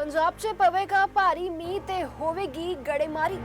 ਪੰਜਾਬ 'ਚ ਪਵੇਗਾ ਭਾਰੀ ਮੀਂਹ ਤੇ ਹੋਵੇਗੀ ਗੜੇਮਾਰੀ।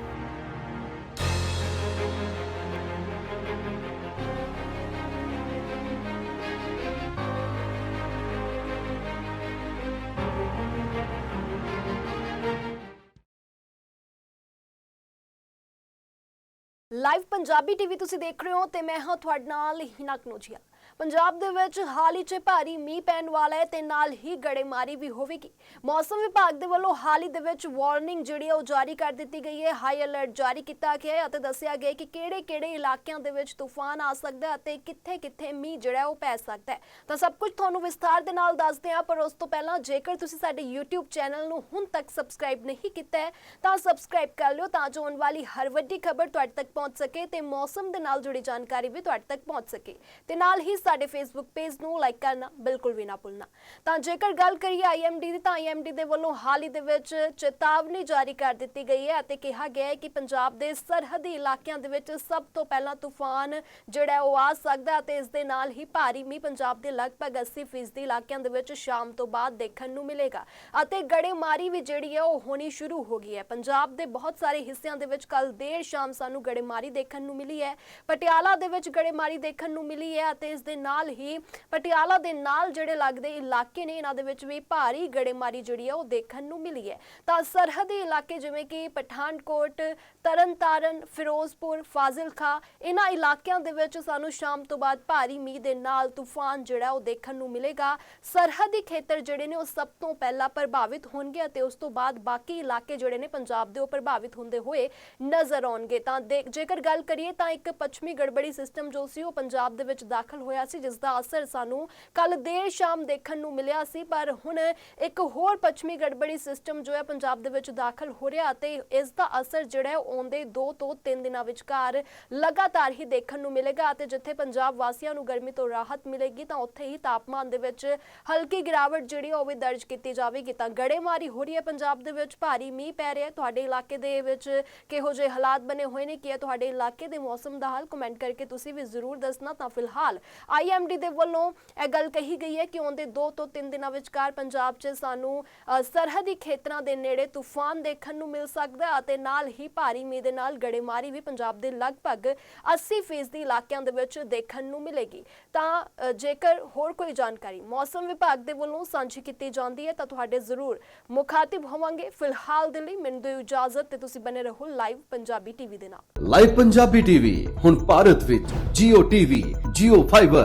ਲਾਈਵ ਪੰਜਾਬੀ ਟੀਵੀ ਤੁਸੀਂ ਦੇਖ ਰਹੇ ਹੋ ਤੇ ਮੈਂ ਹਾਂ ਤੁਹਾਡੇ ਨਾਲ ਹਿਨਾ ਕਨੋਜੀਆ। ਪੰਜਾਬ ਦੇ ਵਿੱਚ ਹਾਲ ਹੀ 'ਚ ਭਾਰੀ ਮੀਂਹ ਪੈਣ ਵਾਲਾ ਹੈ ਤੇ ਨਾਲ ਹੀ ਗੜੇਮਾਰੀ ਵੀ ਹੋਵੇਗੀ। ਮੌਸਮ ਵਿਭਾਗ ਦੇ ਵੱਲੋਂ ਹਾਲ ਹੀ ਦੇ ਵਿੱਚ ਵਾਰਨਿੰਗ ਜਿਹੜੀ ਹੈ ਉਹ ਜਾਰੀ ਕਰ ਦਿੱਤੀ ਗਈ ਹੈ। ਹਾਈ ਅਲਰਟ ਜਾਰੀ ਕੀਤਾ ਗਿਆ ਹੈ ਅਤੇ ਦੱਸਿਆ ਗਿਆ ਕਿ ਕਿਹੜੇ-ਕਿਹੜੇ ਇਲਾਕਿਆਂ ਦੇ ਵਿੱਚ ਤੂਫਾਨ ਆ ਸਕਦਾ ਹੈ ਅਤੇ ਕਿੱਥੇ-ਕਿੱਥੇ ਮੀਂਹ ਜਿਹੜਾ ਉਹ ਪੈ ਸਕਦਾ ਹੈ। ਤਾਂ ਸਭ ਕੁਝ ਤੁਹਾਨੂੰ ਵਿਸਥਾਰ ਦੇ ਨਾਲ ਦੱਸਦੇ ਹਾਂ, ਪਰ ਉਸ ਤੋਂ ਪਹਿਲਾਂ ਜੇਕਰ ਤੁਸੀਂ ਸਾਡੇ YouTube ਚੈਨਲ ਨੂੰ ਹੁਣ ਤੱਕ ਸਬਸਕ੍ਰਾਈਬ ਨਹੀਂ ਕੀਤਾ ਹੈ, ਤਾਂ ਸਬਸਕ੍ਰਾਈਬ ਕਰ ਲਿਓ ਤਾਂ ਜੋ ਆਉਣ ਵਾਲੀ ਹਰ ਵੱਡੀ ਖਬਰ ਤੁਹਾਡੇ ਤੱਕ ਪਹੁੰਚ ਸਕੇ ਤੇ ਮੌਸਮ ਦੇ ਨਾਲ ਜੁੜੀ ਜਾਣਕਾਰੀ ਵੀ ਤੁਹਾਡੇ ਤੱਕ ਪਹੁੰਚ ਸਕੇ। ਤੇ ਨਾਲ ਹੀ ਸਾਡੇ ਫੇਸਬੁੱਕ ਪੇਜ ਨੂੰ ਲਾਈਕ ਕਰਨਾ ਬਿਲਕੁਲ ਵੀ ਨਾ ਭੁੱਲਣਾ। ਤਾਂ ਜੇਕਰ ਗੱਲ ਕਰੀਏ IMD ਦੀ, ਤਾਂ IMD ਦੇ ਵੱਲੋਂ ਹਾਲ ਹੀ ਦੇ ਵਿੱਚ ਚੇਤਾਵਨੀ ਜਾਰੀ ਕਰ ਦਿੱਤੀ ਗਈ ਹੈ ਅਤੇ ਕਿਹਾ ਗਿਆ ਹੈ ਕਿ ਪੰਜਾਬ ਦੇ ਸਰਹੱਦੀ ਇਲਾਕਿਆਂ ਦੇ ਵਿੱਚ ਸਭ ਤੋਂ ਪਹਿਲਾਂ ਤੂਫਾਨ ਜਿਹੜਾ ਉਹ ਆ ਸਕਦਾ ਹੈ ਇਸ ਦੇ ਨਾਲ ਹੀ ਭਾਰੀ ਮੀਂਹ ਪੰਜਾਬ ਦੇ ਲਗਭਗ 80% ਇਲਾਕਿਆਂ ਦੇ ਵਿੱਚ ਸ਼ਾਮ ਤੋਂ ਬਾਅਦ ਦੇਖਣ ਨੂੰ ਮਿਲੇਗਾ। ਅਤੇ ਗੜੇਮਾਰੀ ਵੀ ਜਿਹੜੀ ਹੈ ਉਹ ਹੋਣੀ ਸ਼ੁਰੂ ਹੋ ਗਈ ਹੈ। ਪੰਜਾਬ ਦੇ ਬਹੁਤ ਸਾਰੇ ਹਿੱਸਿਆਂ ਦੇ ਵਿੱਚ ਕੱਲ ਦੇਰ ਸ਼ਾਮ ਸਾਨੂੰ ਗੜੇਮਾਰੀ ਦੇਖਣ ਨੂੰ ਮਿਲੀ ਹੈ। ਪਟਿਆਲਾ ਦੇ ਵਿੱਚ ਗੜੇਮਾਰੀ ਦੇਖਣ ਨੂੰ ਮਿਲੀ ਹੈ ਅਤੇ ਇਸ ਦੇ ਨਾਲ ਹੀ ਪਟਿਆਲਾ ਦੇ ਨਾਲ ਜਿਹੜੇ ਲੱਗਦੇ ਇਲਾਕੇ ਨੇ, ਇਹਨਾਂ ਦੇ ਵਿੱਚ ਵੀ ਭਾਰੀ ਗੜੇਮਾਰੀ ਜਿਹੜੀ ਹੈ ਉਹ ਦੇਖਣ ਨੂੰ ਮਿਲੀ ਹੈ। ਤਾਂ ਸਰਹੱਦੀ ਇਲਾਕੇ ਜਿਵੇਂ ਕਿ ਪਠਾਨਕੋਟ, ਤਰਨਤਾਰਨ, ਫਿਰੋਜ਼ਪੁਰ ਫਾਜ਼ਿਲਖਾ ਇਹਨਾਂ ਇਲਾਕਿਆਂ ਦੇ ਵਿੱਚ ਸਾਨੂੰ ਸ਼ਾਮ ਤੋਂ ਬਾਅਦ ਭਾਰੀ ਮੀਂਹ ਦੇ ਨਾਲ ਤੂਫਾਨ ਜਿਹੜਾ ਉਹ ਦੇਖਣ ਨੂੰ ਮਿਲੇਗਾ। ਸਰਹੱਦੀ ਖੇਤਰ ਜਿਹੜੇ ਨੇ ਉਹ ਸਭ ਤੋਂ ਪਹਿਲਾਂ ਪ੍ਰਭਾਵਿਤ ਹੋਣਗੇ ਅਤੇ ਉਸ ਤੋਂ ਬਾਅਦ ਬਾਕੀ ਇਲਾਕੇ ਜਿਹੜੇ ਨੇ ਪੰਜਾਬ ਦੇ ਉਹ ਪ੍ਰਭਾਵਿਤ ਹੁੰਦੇ ਹੋਏ ਨਜ਼ਰ ਆਉਣਗੇ। ਤਾਂ ਦੇ- ਜੇਕਰ ਗੱਲ ਕਰੀਏ ਤਾਂ ਇੱਕ ਪੱਛਮੀ ਗੜਬੜੀ ਸਿਸਟਮ ਜੋ ਸੀ ਉਹ ਪੰਜਾਬ ਦੇ ਵਿੱਚ ਦਾਖਲ ਹੋਇਆ ਸੀ, ਜਿਸ ਦਾ ਅਸਰ ਸਾਨੂੰ ਕੱਲ ਦੇਰ ਸ਼ਾਮ ਦੇਖਣ ਨੂੰ ਮਿਲਿਆ ਸੀ, ਪਰ ਹੁਣ ਇੱਕ ਹੋਰ ਪੱਛਮੀ ਗੜਬੜੀ ਸਿਸਟਮ ਜੋ ਹੈ ਪੰਜਾਬ ਦੇ ਵਿੱਚ ਦਾਖਲ ਹੋ ਰਿਹਾ ਅਤੇ ਇਸ ਦਾ ਅਸਰ ਜਿਹੜਾ ਹੈ ਆਉਂਦੇ 2 ਤੋਂ 3 ਦਿਨਾਂ ਵਿਚਕਾਰ ਲਗਾਤਾਰ ਹੀ ਦੇਖਣ ਨੂੰ ਮਿਲੇਗਾ ਅਤੇ ਜਿੱਥੇ ਪੰਜਾਬ ਵਾਸੀਆਂ ਨੂੰ ਗਰਮੀ ਤੋਂ ਰਾਹਤ ਮਿਲੇਗੀ, ਤਾਂ ਉੱਥੇ ਹੀ ਤਾਪਮਾਨ ਦੇ ਵਿੱਚ ਹਲਕੀ ਗਿਰਾਵਟ ਜਿਹੜੀ ਉਹ ਵੀ ਦਰਜ ਕੀਤੀ ਜਾਵੇਗੀ। ਤਾਂ ਗੜੇਮਾਰੀ ਹੋ ਰਹੀ ਹੈ ਪੰਜਾਬ ਦੇ ਵਿੱਚ, ਭਾਰੀ ਮੀਂਹ ਪੈ ਰਿਹਾ ਤੁਹਾਡੇ ਇਲਾਕੇ ਦੇ ਵਿੱਚ ਕਿਹੋ ਜਿਹੇ ਹਾਲਾਤ ਬਣੇ ਹੋਏ ਨੇ? ਕੀ ਹੈ ਤੁਹਾਡੇ ਇਲਾਕੇ ਦੇ ਮੌਸਮ ਦਾ ਹਾਲ? ਕਮੈਂਟ ਕਰਕੇ ਤੁਸੀਂ ਵੀ ਜ਼ਰੂਰ ਦੱਸਣਾ। ਤਾਂ ਫਿਲਹਾਲ ਆਈਐਮਡੀ ਦੇ ਵੱਲੋਂ ਇਹ ਗੱਲ ਕਹੀ ਗਈ ਹੈ ਕਿ ਆਉਂਦੇ 2 ਤੋਂ 3 ਦਿਨਾਂ ਵਿਚਕਾਰ ਪੰਜਾਬ 'ਚ ਸਾਨੂੰ ਸਰਹੱਦੀ ਖੇਤਰਾਂ ਦੇ ਨੇੜੇ ਤੂਫਾਨ ਦੇਖਣ ਨੂੰ ਮਿਲ ਸਕਦਾ ਅਤੇ ਨਾਲ ਹੀ ਭਾਰੀ ਮੀਂਹ ਦੇ ਨਾਲ ਗੜੇਮਾਰੀ ਵੀ ਪੰਜਾਬ ਦੇ ਲਗਭਗ 80% ਦੀ ਇਲਾਕਿਆਂ ਦੇ ਵਿੱਚ ਦੇਖਣ ਨੂੰ ਮਿਲੇਗੀ। ਤਾਂ ਜੇਕਰ ਹੋਰ ਕੋਈ ਜਾਣਕਾਰੀ ਮੌਸਮ ਵਿਭਾਗ ਦੇ ਵੱਲੋਂ ਸਾਂਝੀ ਕੀਤੀ ਜਾਂਦੀ ਹੈ ਤਾਂ ਤੁਹਾਡੇ ਜ਼ਰੂਰ ਮੁਖਾਤਿਬ ਹੋਵਾਂਗੇ। ਫਿਲਹਾਲ ਦੇ ਲਈ ਮੈਨੂੰ ਦਿਓ ਇਜਾਜ਼ਤ ਤੇ ਤੁਸੀਂ ਬਨੇ ਰਹੋ ਲਾਈਵ ਪੰਜਾਬੀ ਟੀਵੀ ਦੇ ਨਾਲ। ਲਾਈਵ ਪੰਜਾਬੀ ਟੀਵੀ ਹੁਣ ਭਾਰਤ ਵਿੱਚ Jio TV, Jio Fiber